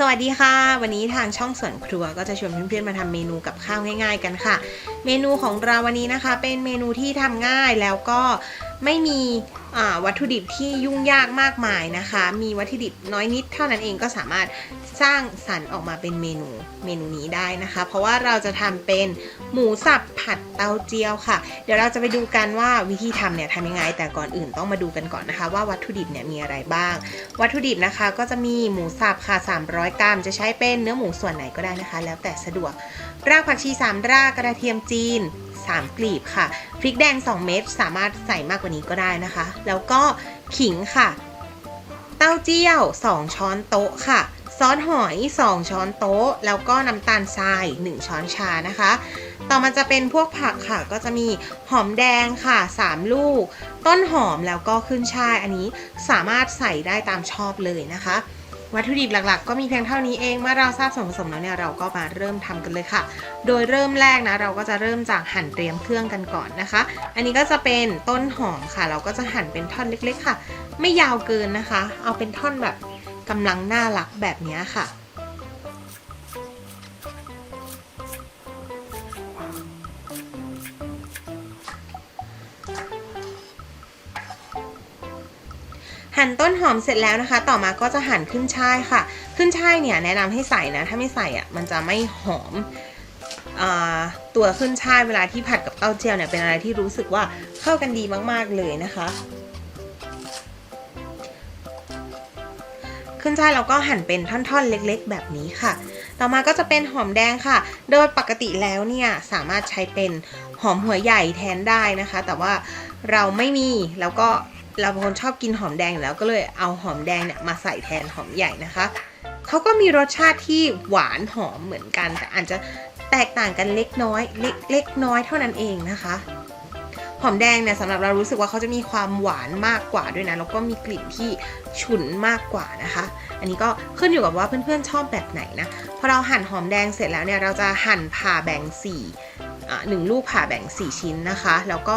สวัสดีค่ะ วันนี้ทางช่องสวนครัวก็จะชวนเพื่อนๆมาทำเมนูกับข้าวง่าย ๆ กันค่ะ เมนูของเราวันนี้นะคะ เป็นเมนูที่ทำง่ายแล้วก็ไม่มีวัตถุดิบที่ยุ่งยากมากมายนะคะ มีวัตถุดิบน้อยนิดเท่านั้นเองก็สามารถ สร้างสรรค์ออกมาเป็นเมนูเมนูนี้ได้นะคะ เพราะว่าเราจะทำเป็นหมูสับผัดเตาเจียวค่ะ เดี๋ยวเราจะไปดูกันว่าวิธีทำเนี่ยทำยังไง แต่ก่อนอื่นต้องมาดูกันก่อนนะคะ ว่าวัตถุดิบเนี่ยมีอะไรบ้าง วัตถุดิบนะคะก็จะมีหมูสับค่ะ 300 กรัม จะใช้เป็นเนื้อหมูส่วนไหนก็ได้นะคะ แล้วแต่สะดวก รากผักชี 3 รากกระเทียมจีน 3 กลีบค่ะ พริกแดง 2 เม็ดสามารถใส่มากกว่านี้ก็ได้นะคะ แล้วก็ขิงค่ะ เต้าเจี้ยว 2 ช้อนโต๊ะค่ะ ซอสหอย 2 ช้อนโต๊ะ แล้วก็น้ำตาลทราย 1 ช้อนชานะคะ ต่อมาจะเป็นพวกผักค่ะก็จะมีหอมแดงค่ะ 3 ลูก ต้นหอมแล้วก็ขึ้นช่ายอันนี้สามารถใส่ได้ตามชอบเลยนะคะ วัตถุดิบหลักๆ ก็มีเพียงเท่านี้เองเมื่อเราทราบส่วนผสมแล้วเนี่ยเราก็มาเริ่มทำกันเลยค่ะ โดยเริ่มแรกนะเราก็จะเริ่มจากหั่นเตรียมเครื่องกันก่อนนะคะ อันนี้ก็จะเป็นต้นหอมค่ะ เราก็จะหั่นเป็นท่อนเล็ก ๆ ค่ะ ไม่ยาวเกินนะคะ เอาเป็นท่อนแบบ กำลังน่ารักแบบนี้ค่ะ หั่นต้นหอมเสร็จแล้วนะคะ ต่อมาก็จะหั่นขึ้นช่ายค่ะ ขึ้นช่ายเนี่ยแนะนำให้ใส่นะ ถ้าไม่ใส่อะมันจะไม่หอมตัวขึ้นช่ายเวลาที่ผัดกับเต้าเจี้ยวเนี่ยเป็นอะไรที่รู้สึกว่าเข้ากันดีมากๆเลยนะคะ ขึ้นช่ายเราก็หั่นเป็นท่อนๆเล็กๆ แบบนี้ค่ะ ต่อมาก็จะเป็นหอมแดงค่ะ โดยปกติแล้วเนี่ยสามารถใช้เป็นหอมหัวใหญ่แทนได้นะคะ แต่ว่าเราไม่มีแล้วก็เราเป็นคนชอบกินหอมแดงแล้วก็เลยเอาหอมแดงเนี่ยมาใส่แทนหอมใหญ่นะคะเขาก็มีรสชาติที่หวานหอมเหมือนกัน แต่อาจจะแตกต่างกันเล็กน้อย เล็กเล็กน้อยเท่านั้นเองนะคะ หอมแดงเนี่ยสำหรับเรารู้สึกว่าเขาจะมีความหวานมากกว่าด้วยนะแล้วก็มีกลิ่นที่ฉุนมากกว่านะคะ อันนี้ก็ขึ้นอยู่กับว่าเพื่อนๆชอบแบบไหนนะพอเราหั่นหอมแดงเสร็จแล้วเนี่ยเราจะหั่นผ่าแบ่งสี่หนึ่งลูกผ่าแบ่ง 4 ชิ้นนะคะ แล้วก็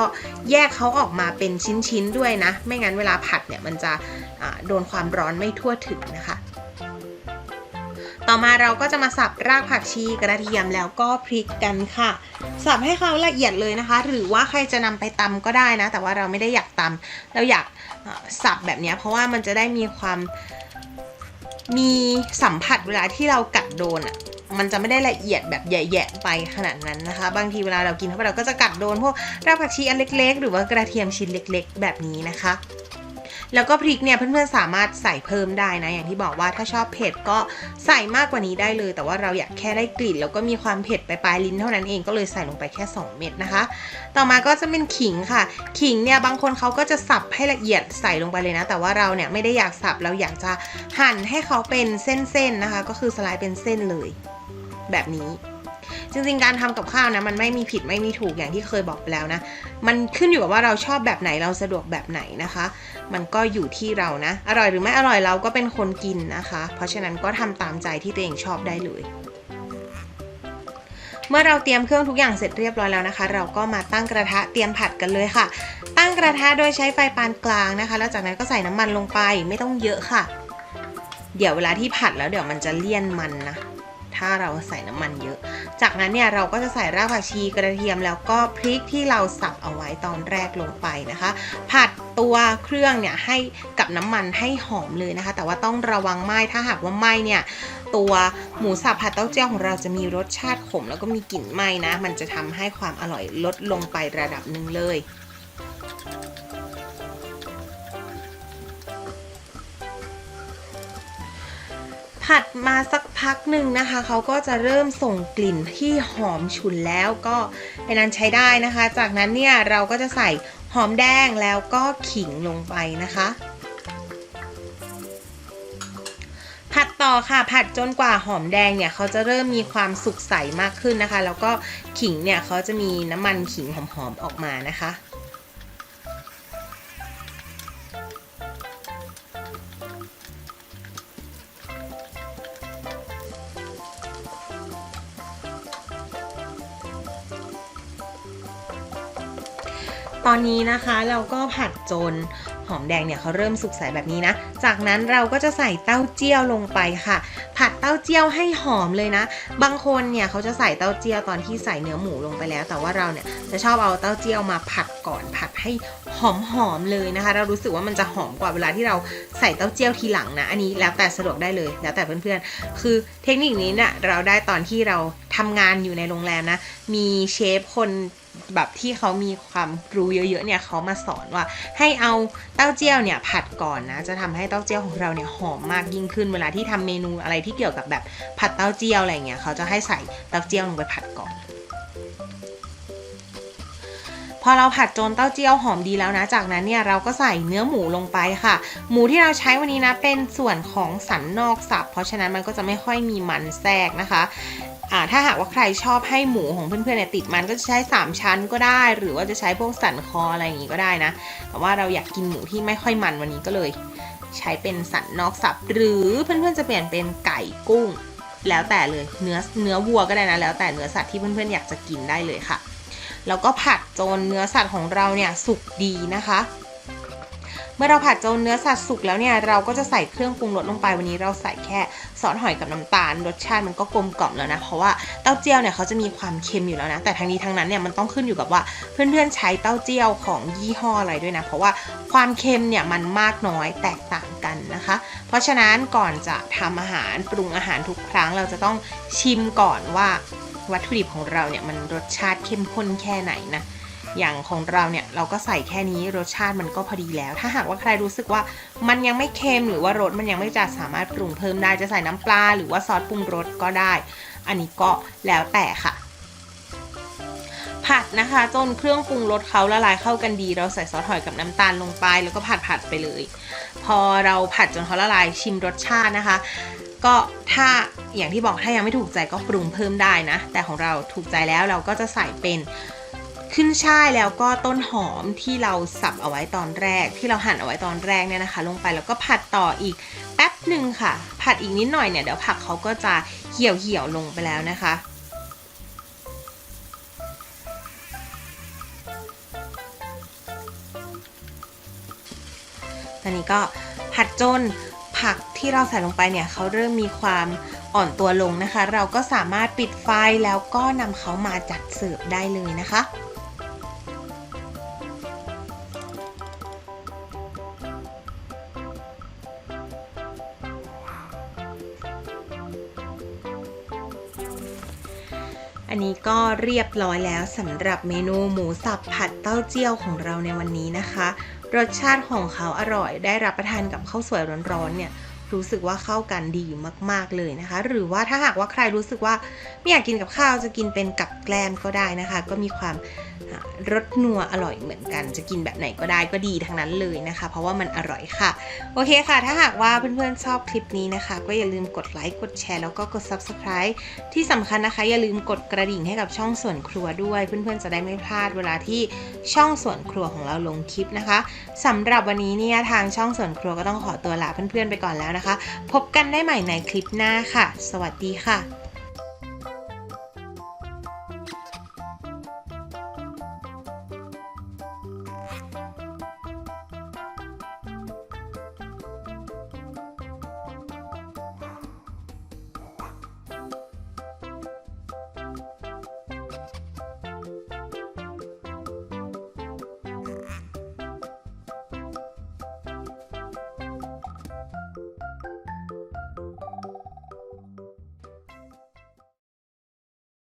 แยกเขาออกมาเป็นชิ้นๆด้วยนะ ไม่งั้นเวลาผัดเนี่ยมันจะโดนความร้อนไม่ทั่วถึงนะคะ ต่อมาเราก็จะมาสับรากผักชีกระเทียมแล้วก็พริกกันค่ะ สับให้เขาละเอียดเลยนะคะ หรือว่าใครจะนำไปตำก็ได้นะ แต่ว่าเราไม่ได้อยากตำเราอยากสับแบบนี้เพราะว่ามันจะได้มีความมีสัมผัสเวลาที่เรากัดโดนอะมันจะไม่ได้ละเอียดแบบแย่ๆไปขนาดนั้นนะคะ บางทีเวลาเรากินเข้าไปเราก็จะกัดโดนพวกรากผักชีอันเล็ก ๆ หรือว่ากระเทียมชิ้นเล็ก ๆ แบบนี้นะคะ แล้วก็พริกเนี่ยเพื่อนๆสามารถใส่เพิ่มได้นะ อย่างที่บอกว่าถ้าชอบเผ็ดก็ใส่มากกว่านี้ได้เลย แต่ว่าเราอยากแค่ได้กลิ่น แล้วก็มีความเผ็ดไปปลายลิ้นเท่านั้นเองก็เลยใส่ลงไปแค่ 2 เม็ดนะคะ ต่อมาก็จะเป็นขิงค่ะ ขิงเนี่ยบางคนเขาก็จะสับให้ละเอียดใส่ลงไปเลยนะ แต่ว่าเราเนี่ยไม่ได้อยากสับเราอยากจะหั่นให้เขาเป็นเส้นๆนะคะ ก็คือสไลด์เป็นเส้นเลย แบบนี้ จริงๆ การทำกับข้าวนะมันไม่มีผิดไม่มีถูกอย่างที่เคยบอกไปแล้วนะ มันขึ้นอยู่กับว่าเราชอบแบบไหนเราสะดวกแบบไหนนะคะ มันก็อยู่ที่เรานะ อร่อยหรือไม่อร่อยเราก็เป็นคนกินนะคะ เพราะฉะนั้นก็ทำตามใจที่ตัวเองชอบได้เลยเมื่อเราเตรียมเครื่องทุกอย่างเสร็จเรียบร้อยแล้วนะคะ เราก็มาตั้งกระทะเตรียมผัดกันเลยค่ะ ตั้งกระทะโดยใช้ไฟปานกลางนะคะ แล้วจากนั้นก็ใส่น้ำมันลงไปไม่ต้องเยอะค่ะ เดี๋ยวเวลาที่ผัดแล้วเดี๋ยวมันจะเลี่ยนมันนะ ถ้าเราใส่น้ำมันเยอะ จากนั้นเนี่ยเราก็จะใส่รากผักชีกระเทียมแล้วก็พริกที่เราสับเอาไว้ตอนแรกลงไปนะคะ ผัดตัวเครื่องเนี่ยให้กับน้ำมันให้หอมเลยนะคะ แต่ว่าต้องระวังไหม้ถ้าหากว่าไหม้เนี่ยตัวหมูสับผัดเต้าเจี้ยวของเราจะมีรสชาติขม แล้วก็มีกลิ่นไหม้นะ มันจะทำให้ความอร่อยลดลงไประดับหนึ่งเลย ผัดมาสักพักหนึ่งนะคะ เขาก็จะเริ่มส่งกลิ่นที่หอมฉุนแล้วก็เป็นอันใช้ได้นะคะ จากนั้นเนี่ยเราก็จะใส่หอมแดงแล้วก็ขิงลงไปนะคะ ผัดต่อค่ะผัดจนกว่าหอมแดงเนี่ยเขาจะเริ่มมีความสุกใสมากขึ้นนะคะ แล้วก็ขิงเนี่ยเขาจะมีน้ำมันขิงหอมๆออกมานะคะ ตอนนี้นะคะเราก็ผัดจนหอมแดงเนี่ยเขาเริ่มสุกใสแบบนี้นะ จากนั้นเราก็จะใส่เต้าเจี้ยวลงไปค่ะ ผัดเต้าเจี้ยวให้หอมเลยนะ บางคนเนี่ยเขาจะใส่เต้าเจี้ยวตอนที่ใส่เนื้อหมูลงไปแล้ว แต่ว่าเราเนี่ยจะชอบเอาเต้าเจี้ยวมาผัดก่อนผัดให้หอมๆเลยนะคะ เรารู้สึกว่ามันจะหอมกว่าเวลาที่เราใส่เต้าเจี้ยวทีหลังนะ อันนี้แล้วแต่สะดวกได้เลย แล้วแต่เพื่อนๆ คือเทคนิคนี้เนี่ยเราได้ตอนที่เราทำงานอยู่ในโรงแรมนะ มีเชฟคน แบบที่เขามีความรู้เยอะๆเนี่ยเขามาสอนว่าให้เอาเต้าเจี้ยวเนี่ยผัดก่อนนะจะทำให้เต้าเจี้ยวของเราเนี่ยหอมมากยิ่งขึ้นเวลาที่ทำเมนูอะไรที่เกี่ยวกับแบบผัดเต้าเจี้ยวอะไรเงี้ยเขาจะให้ใส่เต้าเจี้ยวลงไปผัดก่อนพอเราผัดจนเต้าเจี้ยวหอมดีแล้วนะ จากนั้นเนี่ยเราก็ใส่เนื้อหมูลงไปค่ะ หมูที่เราใช้วันนี้นะเป็นส่วนของสันนอกสับ เพราะฉะนั้นมันก็จะไม่ค่อยมีมันแทรกนะคะ ถ้าหากว่าใครชอบให้หมูของเพื่อนๆเนี่ยติดมันก็จะใช้ 3 ชั้นก็ได้ หรือว่าจะใช้พวกสันคออะไรอย่างงี้ก็ได้นะ แต่ว่าเราอยากกินหมูที่ไม่ค่อยมันวันนี้ก็เลย ใช้เป็นสันนอกสับ หรือเพื่อนๆจะเปลี่ยนเป็นไก่กุ้ง แล้วแต่เลยเนื้อเนื้อวัวก็ได้นะ แล้วแต่เนื้อสัตว์ที่เพื่อนๆอยากจะกินได้เลยค่ะ แล้วก็ผัดจนเนื้อสัตว์ของเราเนี่ยสุกดีนะคะ เมื่อเราผัดจนเนื้อสัตว์สุกแล้วเนี่ยเราก็จะใส่เครื่องปรุงรสลงไปวันนี้เราใส่แค่ซอสหอยกับน้ำตาล รสชาติมันก็กลมกล่อมแล้วนะ เพราะว่าเต้าเจี้ยวเนี่ยเขาจะมีความเค็มอยู่แล้วนะ แต่ทั้งนี้ทั้งนั้นเนี่ยมันต้องขึ้นอยู่กับว่าเพื่อนๆใช้เต้าเจี้ยวของยี่ห้ออะไรด้วยนะ เพราะว่าความเค็มเนี่ยมันมากน้อยแตกต่างกันนะคะ เพราะฉะนั้นก่อนจะทำอาหารปรุงอาหารทุกครั้งเราจะต้องชิมก่อนว่าวัตถุดิบของเราเนี่ยมันรสชาติเข้มข้นแค่ไหนนะ อย่างของเราเนี่ยเราก็ใส่แค่นี้รสชาติมันก็พอดีแล้ว ถ้าหากว่าใครรู้สึกว่ามันยังไม่เค็มหรือว่ารสมันยังไม่จัดสามารถปรุงเพิ่มได้จะใส่น้ำปลา หรือว่าซอสปรุงรสก็ได้ อันนี้ก็แล้วแต่ค่ะ ผัดนะคะจนเครื่องปรุงรสเขาละลายเข้ากันดี เราใส่ซอสหอยกับน้ำตาลลงไป แล้วก็ผัดผัดไปเลย พอเราผัดจนเขาละลายชิมรสชาตินะคะก็ถ้าอย่างที่บอกถ้ายังไม่ถูกใจก็ปรุงเพิ่มได้นะ แต่ของเราถูกใจแล้วเราก็จะใส่เป็น ขึ้นช่ายแล้วก็ต้นหอมที่เราสับเอาไว้ตอนแรก ที่เราหั่นเอาไว้ตอนแรกเนี่ยนะคะ ลงไปแล้วก็ผัดต่ออีกแป๊บหนึ่งค่ะ ผัดอีกนิดหน่อยเนี่ยเดี๋ยวผักเขาก็จะเหี่ยวเหี่ยวลงไปแล้วนะคะตอนนี้ก็ผัดจนผักที่เราใส่ลงไปเนี่ยเขาเริ่มมีความอ่อนตัวลงนะคะ เราก็สามารถปิดไฟแล้วก็นำเขามาจัดเสิร์ฟได้เลยนะคะ อันนี้ก็เรียบร้อยแล้วสำหรับเมนูหมูสับผัดเต้าเจี้ยวของเราในวันนี้นะคะ รสชาติของเขาอร่อย ได้รับประทานกับข้าวสวยร้อนๆเนี่ยรู้สึกว่าเข้ากันดีมาก ๆ เลยนะคะ หรือว่าถ้าหากว่าใครรู้สึกว่าไม่อยากกินกับข้าวจะกินเป็นกับแกล้มก็ได้นะคะ ก็มีความ รสนัวอร่อยเหมือนกัน จะกินแบบไหนก็ได้ก็ดีทั้งนั้นเลยนะคะ เพราะว่ามันอร่อยค่ะ โอเคค่ะ ถ้าหากว่าเพื่อนๆชอบคลิปนี้นะคะ ก็อย่าลืมกดไลค์กดแชร์แล้วก็กด subscribe ที่สำคัญนะคะ อย่าลืมกดกระดิ่งให้กับช่องส่วนครัวด้วย เพื่อนๆจะได้ไม่พลาดเวลาที่ช่องส่วนครัวของเราลงคลิปนะคะสำหรับวันนี้เนี่ยทางช่องส่วนครัวก็ต้องขอตัวลาเพื่อนๆไปก่อนแล้วนะคะ พบกันได้ใหม่ในคลิปหน้าค่ะ สวัสดีค่ะ